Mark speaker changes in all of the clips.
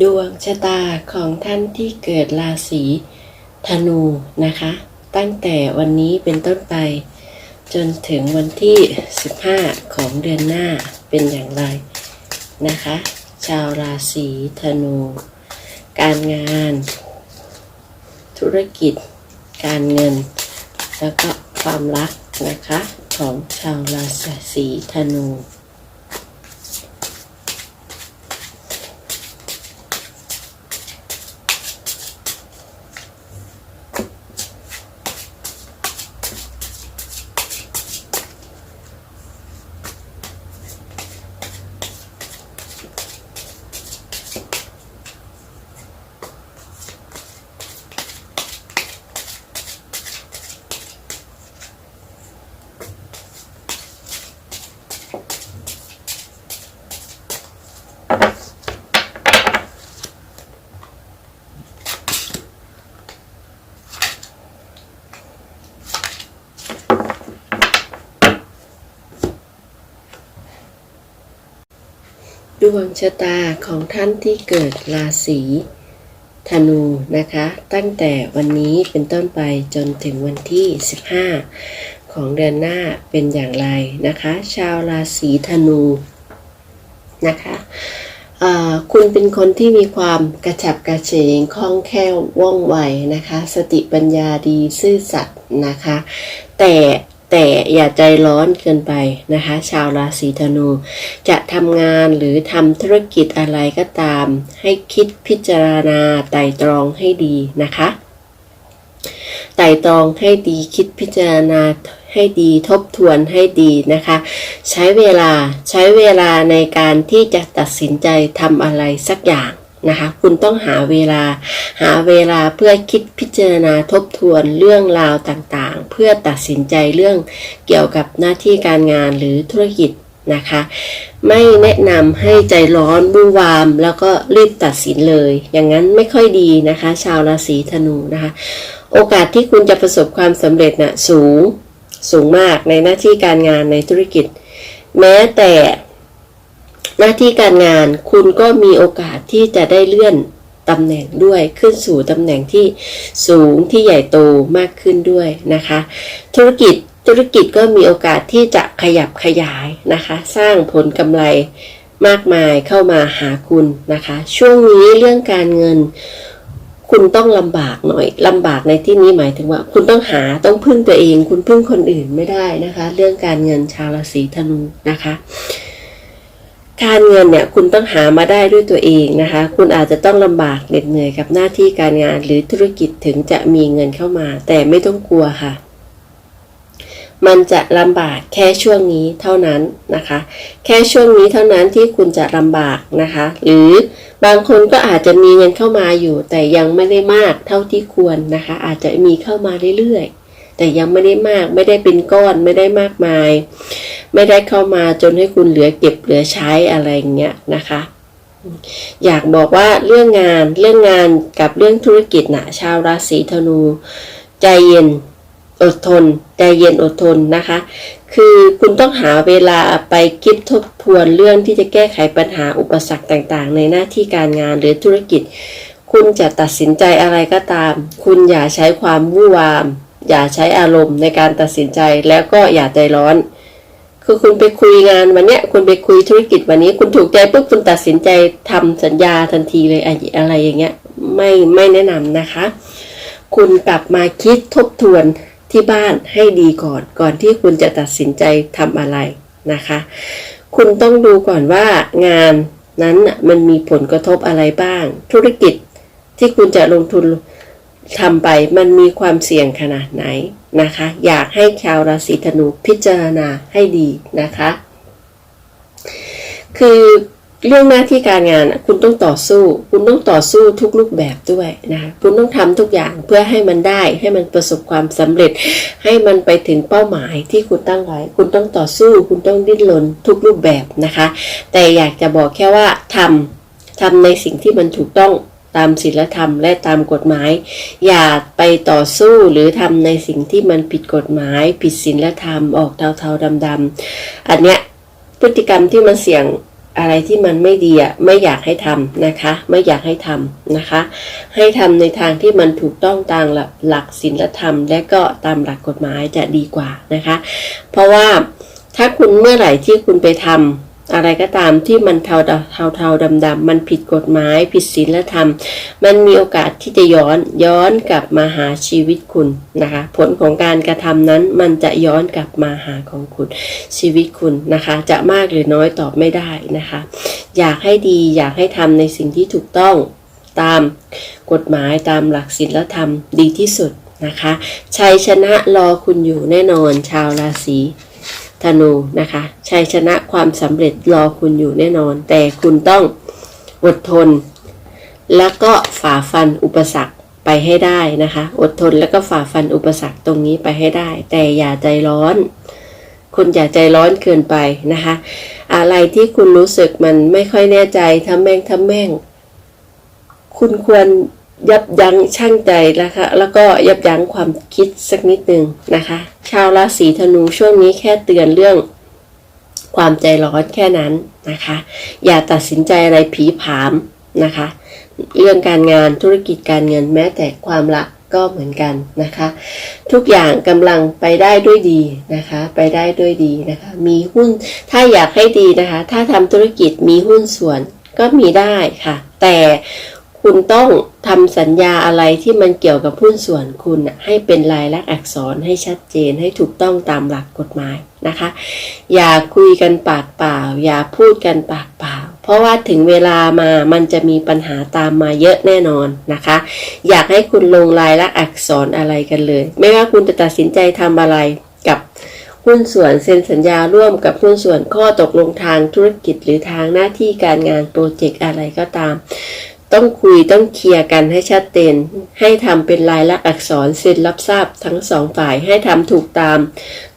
Speaker 1: ดวงชะตาของท่านที่เกิดราศีธนูนะคะ ตั้งแต่วันนี้เป็นต้นไป จนถึงวันที่ 15 ของเดือนหน้าเป็นอย่างไรนะคะ ชาวราศีธนู การงาน ธุรกิจ การเงิน แล้วก็ความรักนะคะของชาวราศีธนู ดวงชะตาของท่านที่เกิดราศีธนูนะคะ ตั้งแต่วันนี้เป็นต้นไปจนถึงวันที่ 15 ของเดือนหน้าเป็นอย่างไรนะคะ ชาวราศีธนูนะคะคุณเป็นคนที่มีความกระฉับกระเฉงคล่องแคล่วว่องไวนะคะ สติปัญญาดีซื่อสัตย์นะคะ แต่ แต่อย่าใจร้อนเกินไปนะคะ ชาวราศีธนู จะทำงานหรือทำธุรกิจอะไรก็ตาม ให้คิดพิจารณาไต่ตรองให้ดีนะคะไต่ตรองให้ดีคิดพิจารณาให้ดีทบทวนให้ดีนะคะ ใช้เวลาใช้เวลาในการที่จะตัดสินใจทำอะไรสักอย่าง นะคะคุณต้องหาเวลา หาเวลาเพื่อคิดพิจารณาทบทวนเรื่องราวต่างๆ เพื่อตัดสินใจเรื่องเกี่ยวกับหน้าที่การงานหรือธุรกิจนะคะ ไม่แนะนำให้ใจร้อนบูวาม แล้วก็รีบตัดสินเลย อย่างนั้นไม่ค่อยดีนะคะ ชาวราศีธนูนะคะ โอกาสที่คุณจะประสบความสำเร็จนะ่ะสูงสูงมากในหน้าที่การงานในธุรกิจ แม้แต่ หน้าที่การงานคุณก็มีโอกาสที่จะได้เลื่อนตำแหน่งด้วยขึ้นสู่ตำแหน่งที่สูงที่ใหญ่โตมากขึ้นด้วยนะคะ ธุรกิจธุรกิจก็มีโอกาสที่จะขยับขยายนะคะ สร้างผลกำไรมากมายเข้ามาหาคุณนะคะ ช่วงนี้เรื่องการเงิน คุณต้องลำบากหน่อยลำบากในที่นี้หมายถึงว่า คุณต้องหาต้องพึ่งตัวเอง คุณพึ่งคนอื่นไม่ได้นะคะ เรื่องการเงินชาวราศีธนูนะคะ การเงินเนี่ยคุณต้องหามาได้ด้วยตัวเองนะคะ คุณอาจจะต้องลำบากเหน็ดเหนื่อยกับหน้าที่การงานหรือธุรกิจถึงจะมีเงินเข้ามา แต่ไม่ต้องกลัวค่ะ มันจะลำบากแค่ช่วงนี้เท่านั้นนะคะ แค่ช่วงนี้เท่านั้นที่คุณจะลำบากนะคะ หรือบางคนก็อาจจะมีเงินเข้ามาอยู่ แต่ยังไม่ได้มากเท่าที่ควรนะคะ อาจจะมีเข้ามาเรื่อยๆ แต่ยังไม่ได้มากไม่ได้เป็นก้อนไม่ได้มากมาย ไม่ได้เข้ามาจนให้คุณเหลือเก็บเหลือใช้อะไรอย่างเงี้ยนะคะ อยากบอกว่าเรื่องงานเรื่องงานกับเรื่องธุรกิจนะชาวราศีธนู ใจเย็นอดทนใจเย็นอดทนนะคะ คือคุณต้องหาเวลาไปคิดทบทวนเรื่องที่จะแก้ไขปัญหาอุปสรรคต่างๆ ในหน้าที่การงานหรือธุรกิจ คุณจะตัดสินใจอะไรก็ตาม คุณอย่าใช้ความวู่วาม อย่าใช้อารมณ์ในการตัดสินใจแล้วก็อย่าใจร้อน คือคุณไปคุยงานวันเนี้ย คุณไปคุยธุรกิจวันนี้ คุณถูกใจปุ๊บคุณตัดสินใจทำสัญญาทันทีเลยอะอะไรอย่างเงี้ย ไม่ไม่แนะนำนะคะ คุณกลับมาคิดทบทวนที่บ้านให้ดีก่อน ก่อนที่คุณจะตัดสินใจทำอะไรนะคะ คุณต้องดูก่อนว่างานนั้นน่ะมันมีผลกระทบอะไรบ้าง ธุรกิจที่คุณจะลงทุน ทำไปมันมีความเสี่ยงขนาดไหนนะคะ อยากให้ชาวราศีธนูพิจารณาให้ดีนะคะ คือเรื่องหน้าที่การงานคุณต้องต่อสู้ คุณต้องต่อสู้ทุกรูปแบบด้วยนะคะคุณต้องทำทุกอย่างเพื่อให้มันได้ ให้มันประสบความสำเร็จ ให้มันไปถึงเป้าหมายที่คุณตั้งไว้ คุณต้องต่อสู้ คุณต้องดิ้นรนทุกรูปแบบนะคะ แต่อยากจะบอกแค่ว่าทำทำในสิ่งที่มันถูกต้อง ตามศีลธรรมและตามกฎหมาย อย่าไปต่อสู้หรือทำในสิ่งที่มันผิดกฎหมาย ผิดศีลธรรมออกเทาๆดำๆอันเนี้ยพฤติกรรมที่มันเสี่ยงอะไรที่มันไม่ดีอะไม่อยากให้ทำนะคะ ไม่อยากให้ทำนะคะ ให้ทำในทางที่มันถูกต้องตามหลักหลักศีลธรรม และก็ตามหลักกฎหมายจะดีกว่านะคะ เพราะว่าถ้าคุณเมื่อไหร่ที่คุณไปทำ อะไรก็ตามที่มันเทาเทาเทาดำดำมันผิดกฎหมาย ผิดศีลธรรม มันมีโอกาสที่จะย้อนย้อนกลับมาหาชีวิตคุณนะคะ ผลของการกระทำนั้นมันจะย้อนกลับมาหาของคุณชีวิตคุณนะคะ จะมากหรือน้อยตอบไม่ได้นะคะ อยากให้ดีอยากให้ทำในสิ่งที่ถูกต้องตามกฎหมายตามหลักศีลธรรมดีที่สุดนะคะชัยชนะรอคุณอยู่แน่นอนชาวราศี ธนูนะคะชัยชนะความสำเร็จรอคุณอยู่แน่นอน แต่คุณต้องอดทน แล้วก็ฝ่าฟันอุปสรรคไปให้ได้นะคะ อดทนแล้วก็ฝ่าฟันอุปสรรคตรงนี้ไปให้ได้ แต่อย่าใจร้อน คุณอย่าใจร้อนเกินไปนะคะ อะไรที่คุณรู้สึกมันไม่ค่อยแน่ใจทำแม่งทำแม่ง คุณควร ยับยั้งชั่งใจนะคะแล้วก็ยับยั้งความคิดสักนิดหนึ่งนะคะ ชาวราศีธนูช่วงนี้แค่เตือนเรื่องความใจร้อนแค่นั้นนะคะ อย่าตัดสินใจอะไรผีผามนะคะ เรื่องการงานธุรกิจการเงินแม้แต่ความรักก็เหมือนกันนะคะ ทุกอย่างกำลังไปได้ด้วยดีนะคะ ไปได้ด้วยดีนะคะ มีหุ้นถ้าอยากให้ดีนะคะ ถ้าทำธุรกิจมีหุ้นส่วนก็มีได้ค่ะ แต่ คุณต้องทำสัญญาอะไรที่มันเกี่ยวกับหุ้นส่วนคุณให้เป็นลายลักษณ์อักษรให้ชัดเจนให้ถูกต้องตามหลักกฎหมายนะคะ อย่าคุยกันปากเปล่า อย่าพูดกันปากเปล่า เพราะว่าถึงเวลามามันจะมีปัญหาตามมาเยอะแน่นอนนะคะ อยากให้คุณลงลายลักษณ์อักษรอะไรกันเลย ไม่ว่าคุณจะตัดสินใจทำอะไรกับหุ้นส่วนเซ็นสัญญาร่วมกับหุ้นส่วนข้อตกลงทางธุรกิจหรือทางหน้าที่การงานโปรเจกต์อะไรก็ตาม ต้องคุยต้องเคลียร์กันให้ชัดเจนให้ทำเป็นลายลักษณ์อักษรเซ็นรับทราบทั้งสองฝ่ายให้ทำถูกตาม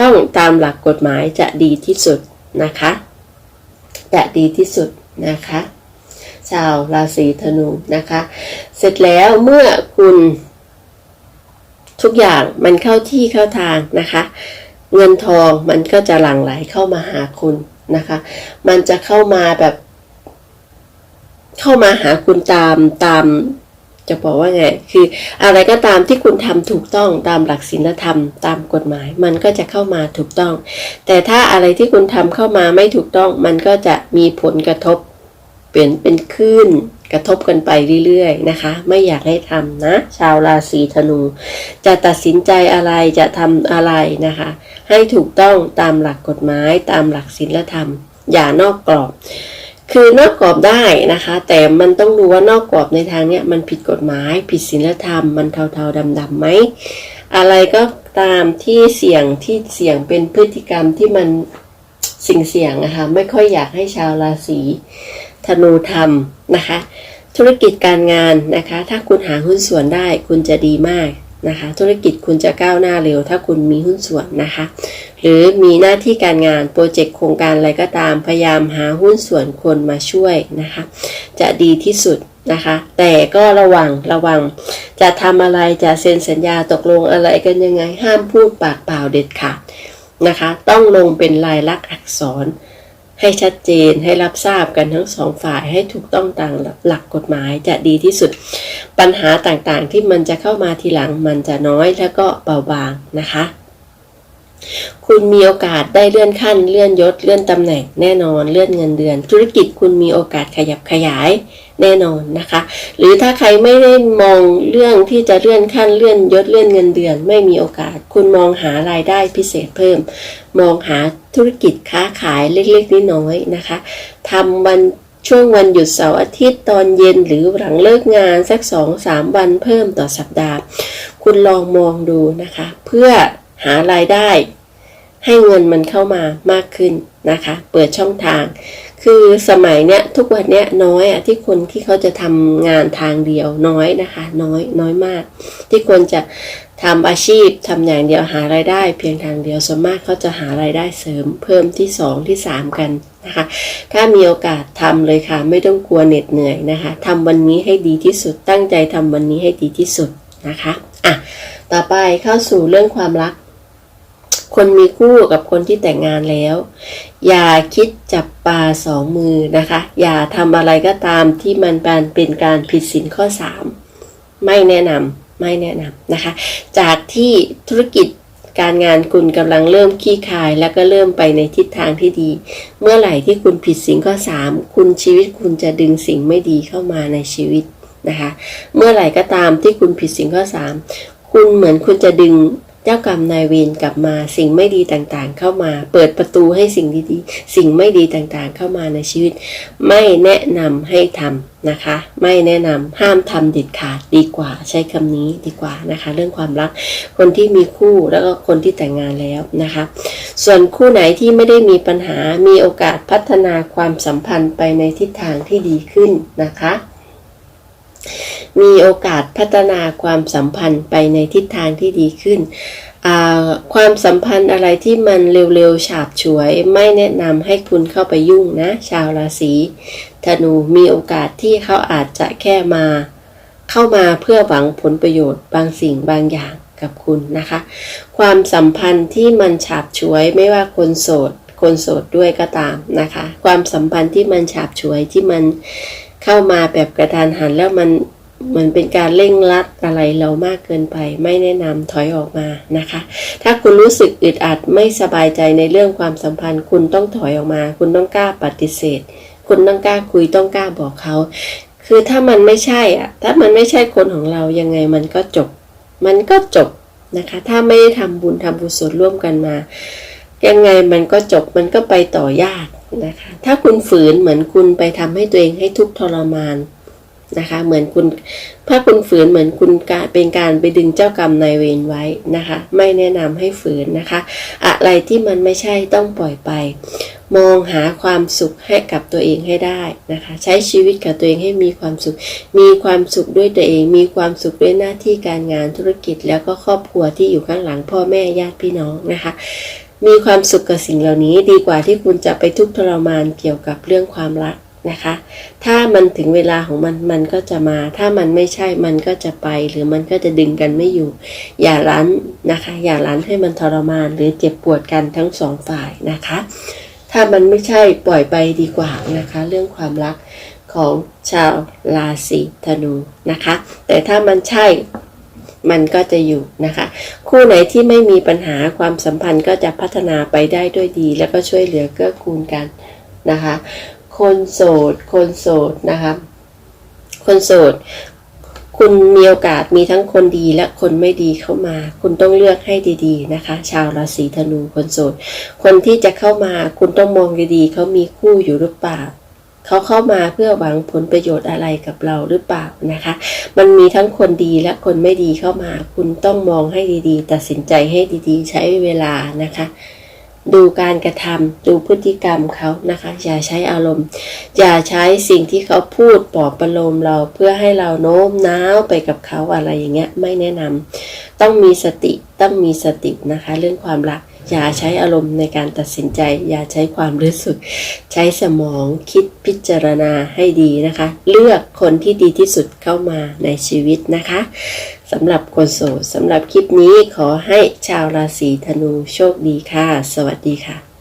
Speaker 1: ต้องตามหลักกฎหมายจะดีที่สุดนะคะ จะดีที่สุดนะคะ ชาวราศีธนูนะคะ เสร็จแล้วเมื่อคุณทุกอย่างมันเข้าที่เข้าทางนะคะ เงินทองมันก็จะหลั่งไหลเข้ามาหาคุณนะคะ มันจะเข้ามาแบบ เข้ามาหาคุณตามตาม จะบอกว่าไง คืออะไรก็ตามที่คุณทำถูกต้องตามหลักศีลธรรม ตามกฎหมาย มันก็จะเข้ามาถูกต้อง แต่ถ้าอะไรที่คุณทำเข้ามาไม่ถูกต้อง มันก็จะมีผลกระทบ เปลี่ยนเป็นคลื่นกระทบกันไปเรื่อยๆนะคะ ไม่อยากให้ทำนะ ชาวราศีธนู จะตัดสินใจอะไรจะทำอะไรนะคะ ให้ถูกต้องตามหลักกฎหมาย ตามหลักศีลธรรม อย่านอกกรอบ คือนอกกรอบได้นะคะ แต่มันต้องดูว่านอกกรอบในทางเนี้ยมันผิดกฎหมาย ผิดศีลธรรม มันเทาๆดำๆไหมอะไรก็ตามที่เสี่ยงที่เสี่ยงเป็นพฤติกรรมที่มันสิ่งเสี่ยงนะคะไม่ค่อยอยากให้ชาวราศีธนูทำนะคะ ธุรกิจการงานนะคะ ถ้าคุณหาหุ้นส่วนได้คุณจะดีมาก นะคะธุรกิจคุณจะก้าวหน้าเร็ว ถ้าคุณมีหุ้นส่วนนะคะ หรือมีหน้าที่การงานโปรเจกต์โครงการอะไรก็ตามพยายามหาหุ้นส่วนคนมาช่วยนะคะ จะดีที่สุดนะคะ แต่ก็ระวังระวัง จะทำอะไรจะเซ็นสัญญาตกลงอะไรกันยังไงห้ามพูดปากเปล่าเด็ดขาดนะคะ ต้องลงเป็นลายลักษณ์อักษร ให้ชัดเจนให้รับทราบกันทั้งสองฝ่ายให้ถูกต้องตามหลักกฎหมายจะดีที่สุด ปัญหาต่างๆที่มันจะเข้ามาทีหลังมันจะน้อยแล้วก็เบาบางนะคะ คุณมีโอกาสได้เลื่อนขั้น เลื่อนยศ เลื่อนตำแหน่งแน่นอน เลื่อนเงินเดือน ธุรกิจคุณมีโอกาสขยับขยายแน่นอนนะคะ หรือถ้าใครไม่ได้มองเรื่องที่จะเลื่อนขั้นเลื่อนยศเลื่อนเงินเดือน ไม่มีโอกาส คุณมองหารายได้พิเศษเพิ่ม มองหาธุรกิจค้าขายเล็กๆน้อยๆนะคะทำวันช่วงวันหยุดเสาร์อาทิตย์ตอนเย็นหรือหลังเลิกงานสักสองสามวันเพิ่มต่อสัปดาห์ คุณลองมองดูนะคะ เพื่อ หารายได้ ให้เงินมันเข้ามามากขึ้นนะคะ เปิดช่องทาง คือสมัยเนี้ยทุกวันเนี้ยน้อยอะที่คนที่เขาจะทำงานทางเดียวน้อยนะคะ น้อยน้อยมาก ที่ควรจะทำอาชีพทำอย่างเดียวหารายได้ เพียงทางเดียวส่วนมากเขาจะหารายได้เสริมเพิ่มที่สองที่สามกันนะคะ ถ้ามีโอกาสทำเลยค่ะ ไม่ต้องกลัวเหน็ดเหนื่อยนะคะทำวันนี้ให้ดีที่สุดตั้งใจทำวันนี้ให้ดีที่สุดนะคะอะต่อไปเข้าสู่เรื่องความรัก คนมีคู่กับคนที่แต่งงานแล้ว อย่าคิดจับปลาสองมือนะคะ อย่าทำอะไรก็ตามที่มันเป็นการผิดศีลข้อ 3 ไม่แนะนำไม่แนะนำนะคะ จากที่ธุรกิจการงานคุณกำลังเริ่มขี้คายแล้วก็เริ่มไปในทิศทางที่ดี เมื่อไหร่ที่คุณผิดสิ่งข้อ 3 คุณชีวิตคุณจะดึงสิ่งไม่ดีเข้ามาในชีวิตนะคะ เมื่อไหร่ก็ตามที่คุณผิดสิ่งข้อ 3 คุณเหมือนคุณจะดึง เจ้ากรรมนายเวรกลับมาสิ่งไม่ดีต่างๆ เข้ามา เปิดประตูให้สิ่งดีๆสิ่งไม่ดีต่างๆ เข้ามาในชีวิต ไม่แนะนำให้ทำนะคะ ไม่แนะนำห้ามทำเด็ดขาดดีกว่า ใช้คำนี้ดีกว่านะคะ เรื่องความรักคนที่มีคู่แล้วก็คนที่แต่งงานแล้วนะคะ ส่วนคู่ไหนที่ไม่ได้มีปัญหามีโอกาสพัฒนาความสัมพันธ์ไปในทิศทางที่ดีขึ้นนะคะ มีโอกาสพัฒนาความสัมพันธ์ไปในทิศทางที่ดีขึ้น ความสัมพันธ์อะไรที่มันเร็วๆฉาบฉวย ไม่แนะนำให้คุณเข้าไปยุ่งนะ ชาวราศีธนูมีโอกาสที่เขาอาจจะแค่มา เข้ามาเพื่อหวังผลประโยชน์บางสิ่งบางอย่างกับคุณนะคะ ความสัมพันธ์ที่มันฉาบฉวยไม่ว่าคนโสด คนโสดด้วยก็ตามนะคะ ความสัมพันธ์ที่มันฉาบฉวยที่มัน เข้ามาแบบกระทานหันแล้วมันเหมันเป็นการเร่งรัดอะไรเรามากเกินไป ไม่แนะนำถอยออกมานะคะ ถ้าคุณรู้สึกอึดอัดไม่สบายใจในเรื่องความสัมพันธ์ คุณต้องถอยออกมา คุณต้องกล้าปฏิเสธ คุณต้องกล้าคุยต้องกล้าบอกเขา คือถ้ามันไม่ใช่อะถ้ามันไม่ใช่คนของเรายังไงมันก็จบ มันก็จบนะคะ ถ้าไม่ได้ทำบุญทำบุญส่วนร่วมกันมา ยังไงมันก็จบมันก็ไปต่อยากนะคะ ถ้าคุณฝืนเหมือนคุณไปทำให้ตัวเองให้ทุกข์ทรมานนะคะ เหมือนคุณถ้าคุณฝืนเหมือนคุณเป็นการไปดึงเจ้ากรรมนายเวรไว้นะคะ ไม่แนะนำให้ฝืนนะคะ อะไรที่มันไม่ใช่ต้องปล่อยไป มองหาความสุขให้กับตัวเองให้ได้นะคะ ใช้ชีวิตกับตัวเองให้มีความสุข มีความสุขด้วยตัวเอง มีความสุขด้วยหน้าที่การงานธุรกิจ แล้วก็ครอบครัวที่อยู่ข้างหลังพ่อแม่ญาติพี่น้องนะคะ มีความสุขกับสิ่งเหล่านี้ดีกว่าที่คุณจะไปทุกข์ทรมานเกี่ยวกับเรื่องความรักนะคะ ถ้ามันถึงเวลาของมันมันก็จะมา ถ้ามันไม่ใช่มันก็จะไป หรือมันก็จะดึงกันไม่อยู่ อย่าลั้นนะคะ อย่าลั้นให้มันทรมานหรือเจ็บปวดกันทั้งสองฝ่ายนะคะ ถ้ามันไม่ใช่ปล่อยไปดีกว่านะคะ เรื่องความรักของชาวราศีธนูนะคะ แต่ถ้ามันใช่ มันก็จะอยู่นะคะ คู่ไหนที่ไม่มีปัญหาความสัมพันธ์ก็จะพัฒนาไปได้ด้วยดี แล้วก็ช่วยเหลือเกื้อกูลกันนะคะ คนโสด คนโสดนะคะ คนโสด คุณมีโอกาสมีทั้งคนดีและคนไม่ดีเข้ามา คุณต้องเลือกให้ดีๆนะคะ ชาวราศีธนูคนโสด คนที่จะเข้ามาคุณต้องมองดีๆเขามีคู่อยู่หรือเปล่า เขาเข้ามาเพื่อหวังผลประโยชน์อะไรกับเราหรือเปล่านะคะ มันมีทั้งคนดีและคนไม่ดีเข้ามา คุณต้องมองให้ดีๆ ตัดสินใจให้ดีๆ ใช้เวลานะคะ ดูการกระทำดูพฤติกรรมเขานะคะ อย่าใช้อารมณ์ อย่าใช้สิ่งที่เขาพูดปลอบประโลมเราเพื่อให้เราโน้มน้าวไปกับเขาอะไรอย่างเงี้ยไม่แนะนำต้องมีสติต้องมีสตินะคะ เรื่องความรัก อย่าใช้อารมณ์ในการตัดสินใจ อย่าใช้ความรู้สึก ใช้สมองคิดพิจารณาให้ดีนะคะ เลือกคนที่ดีที่สุดเข้ามาในชีวิตนะคะสำหรับคนโสดสำหรับคลิปนี้ขอให้ชาวราศีธนูโชคดีค่ะ สวัสดีค่ะ